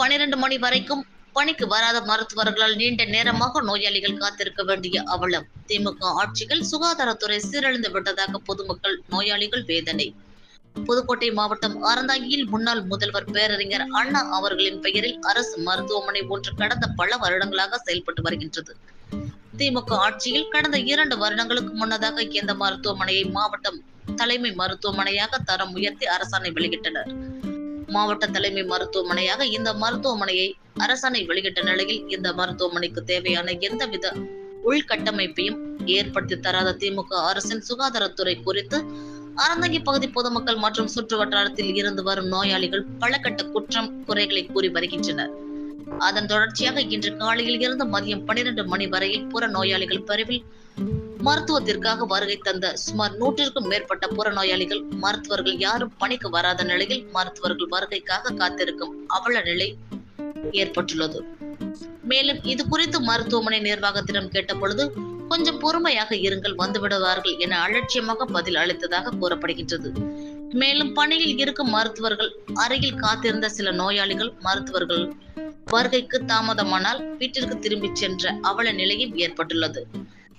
பனிரெண்டு மணி வரைக்கும் பணிக்கு வராத மருத்துவர்களால் நீண்ட நேரமாக நோயாளிகள் காத்திருக்க வேண்டிய அவலம். திமுக ஆட்சிகள் சுகாதாரத்துறை சீரழிந்து விட்டதாக பொதுமக்கள் நோயாளிகள் வேதனை. புதுக்கோட்டை மாவட்டம் அறந்தாங்கியில் முன்னாள் முதல்வர் பேரறிஞர் அண்ணா அவர்களின் பெயரில் அரசு மருத்துவமனை ஒன்று கடந்த பல வருடங்களாக செயல்பட்டு வருகின்றது. திமுக ஆட்சியில் கடந்த இரண்டு வருடங்களுக்கு முன்னதாக இந்த மருத்துவமனையை மாவட்டம் தலைமை மருத்துவமனையாக தரம் உயர்த்தி அரசாணை வெளியிட்டனர். மாவட்ட தலைமை மருத்துவமனையாக இந்த மருத்துவமனையை அரசாணை வெளியிட்ட நிலையில் இந்த மருத்துவமனைக்கு தேவையான எந்தவித உள்கட்டமைப்பையும் ஏற்படுத்தி தராத திமுக அரசின் சுகாதாரத்துறை குறித்து அறந்தங்கி பகுதி பொதுமக்கள் மற்றும் சுற்று வட்டாரத்தில் இருந்து வரும் நோயாளிகள் பலகட்ட குற்றம் குறைகளை கூறி வருகின்றனர். அதன் தொடர்ச்சியாக இன்று காலையில் இருந்து மதியம் பனிரெண்டு மணி வரையில் புற நோயாளிகள் பிரிவில் மருத்துவத்திற்காக வருகை தந்த சுமார் நூற்றிற்கும் மேற்பட்ட புற நோயாளிகள் மருத்துவர்கள் யாரும் பணிக்கு வராத நிலையில் மருத்துவர்கள் வருகைக்காக காத்திருக்கும் அவல நிலை ஏற்பட்டுள்ளது. மேலும் இது குறித்து மருத்துவமனை நிர்வாகத்திடம் கேட்டபொழுது கொஞ்சம் பொறுமையாக இருங்கள் வந்துவிடுவார்கள் என அலட்சியமாக பதில் அளித்ததாக கூறப்படுகின்றது. மேலும் பணியில் இருக்கும் மருத்துவர்கள் அருகில் காத்திருந்த சில நோயாளிகள் மருத்துவர்கள் வருகைக்கு தாமதமானால் வீட்டிற்கு திரும்பிச் சென்ற அவல நிலையும் ஏற்பட்டுள்ளது.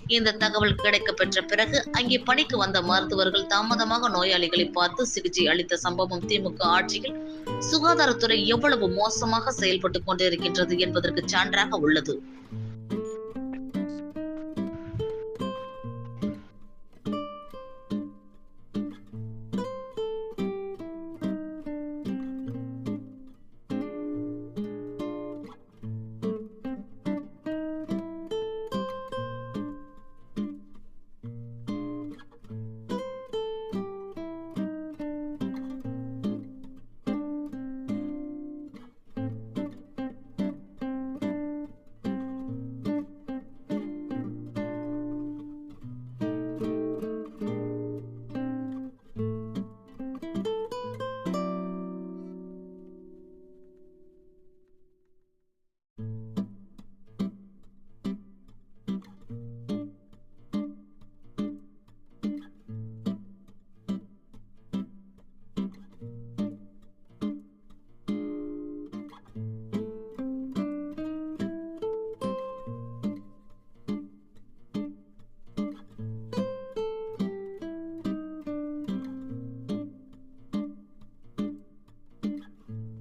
இந்த தகவல் கிடைக்கப்பெற்ற பிறகு அங்கே பணிக்கு வந்த மருத்துவர்கள் தாமதமாக நோயாளிகளை பார்த்து சிகிச்சை அளித்த சம்பவம் திமுக ஆட்சியில் சுகாதாரத்துறை எவ்வளவு மோசமாக செயல்பட்டு கொண்டிருக்கின்றது என்பதற்கு சான்றாக உள்ளது.